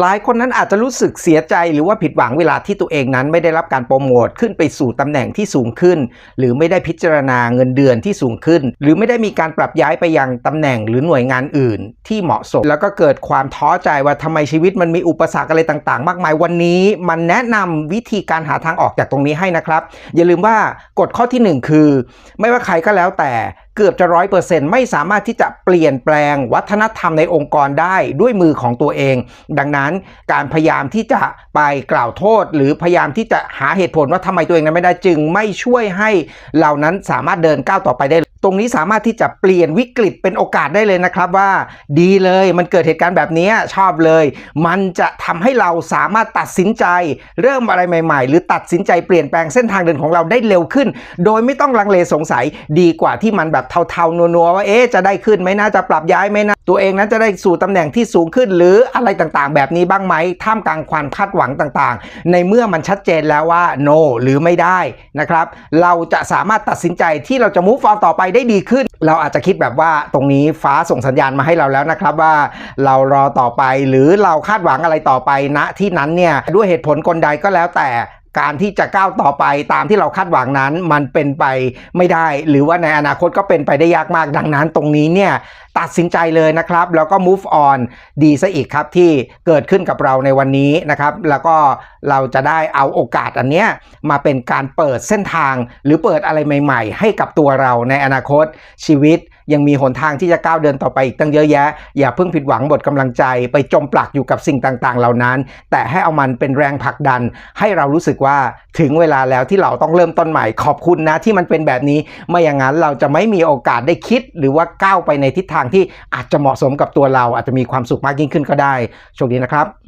หลายคนนั้นอาจจะรู้สึกเสียใจหรือว่าผิดหวังเวลาที่ตัวเองนั้นไม่ได้รับการโปรโมทขึ้นไปสู่ตำแหน่งที่สูงขึ้น หรือไม่ได้พิจารณาเงินเดือนที่สูงขึ้น หรือไม่ได้มีการปรับย้ายไปยังตำแหน่งหรือหน่วยงานอื่น ที่เหมาะสม แล้วก็เกิดความท้อใจว่าทำไมชีวิตมันมีอุปสรรคอะไรต่างๆ มากมายวันนี้ มันแนะนำวิธีการหาทางออกจากตรงนี้ให้นะครับ อย่าลืมว่ากฎข้อที่หนึ่งคือ ไม่ว่าใครก็แล้วแต่เกือบจะร้อยเปอร์เซ็นต์ไม่สามารถที่จะเปลี่ยนแปลงวัฒนธรรมในองค์กรได้ด้วยมือของตัวเอง ดังนั้นการพยายามที่จะไปกล่าวโทษ หรือพยายามที่จะหาเหตุผลว่าทำไมตัวเองนั้นไม่ได้จึง ไม่ช่วยให้เหล่านั้นสามารถเดินก้าวต่อไปได้ ตรงนี้สามารถที่จะเปลี่ยนวิกฤตเป็นโอกาสได้เลยนะครับว่า ดีเลยมันเกิดเหตุการณ์แบบนี้ชอบเลย มันจะทำให้เราสามารถตัดสินใจ เริ่มอะไรใหม่ ๆ หรือตัดสินใจเปลี่ยนแปลงเส้นทางเดินของเราได้เร็วขึ้น โดยไม่ต้องลังเลสงสัยดีกว่าที่มันแบบเทาๆนัวๆว่าเอ๊ะจะได้ขึ้นไหมนะจะปรับย้ายไหมนะตัวเองนั้นจะได้สู่ตำแหน่งที่สูงขึ้น หรืออะไรต่างๆ แบบนี้บ้างไหมท่ามกลางความคาดหวังต่างๆ ในเมื่อมันชัดเจนแล้วว่า no หรือไม่ได้นะครับ เราจะสามารถตัดสินใจที่เราจะ move on ต่อไปได้ดีขึ้น เราอาจจะคิดแบบว่าตรงนี้ฟ้าส่งสัญญาณมาให้เราแล้วนะครับว่า เรารอต่อไปหรือเราคาดหวังอะไรต่อไปณที่นั้นเนี่ยด้วยเหตุผลกลใดก็แล้วแต่ การที่จะก้าวต่อไปตามที่เราคาดหวังนั้น มันเป็นไปไม่ได้ หรือว่าในอนาคตก็เป็นไปได้ยากมากดังนั้น ตรงนี้เนี่ยตัดสินใจเลยนะครับ แล้วก็ move on ดีซะอีกครับที่เกิดขึ้นกับเราในวันนี้นะครับ แล้วก็เราจะได้เอาโอกาสอันเนี้ยมาเป็นการเปิดเส้นทาง หรือเปิดอะไรใหม่ ๆ ให้กับตัวเราในอนาคตชีวิต ยังมีหนทางที่จะก้าวเดินต่อไปอีกตั้งเยอะแยะ อย่าเพิ่งผิดหวังหมดกำลังใจ ไปจมปลักอยู่กับสิ่งต่างๆ เหล่านั้น แต่ให้เอามันเป็นแรงผลักดัน ให้เรารู้สึกว่าถึงเวลาแล้วที่เราต้องเริ่มต้นใหม่ ขอบคุณนะที่มันเป็นแบบนี้ ไม่อย่างนั้นเราจะไม่มีโอกาสได้คิด หรือว่าก้าวไปในทิศทางที่อาจจะเหมาะสมกับตัวเราอาจจะมีความสุขมากยิ่งขึ้นก็ได้โชคดีนะครับ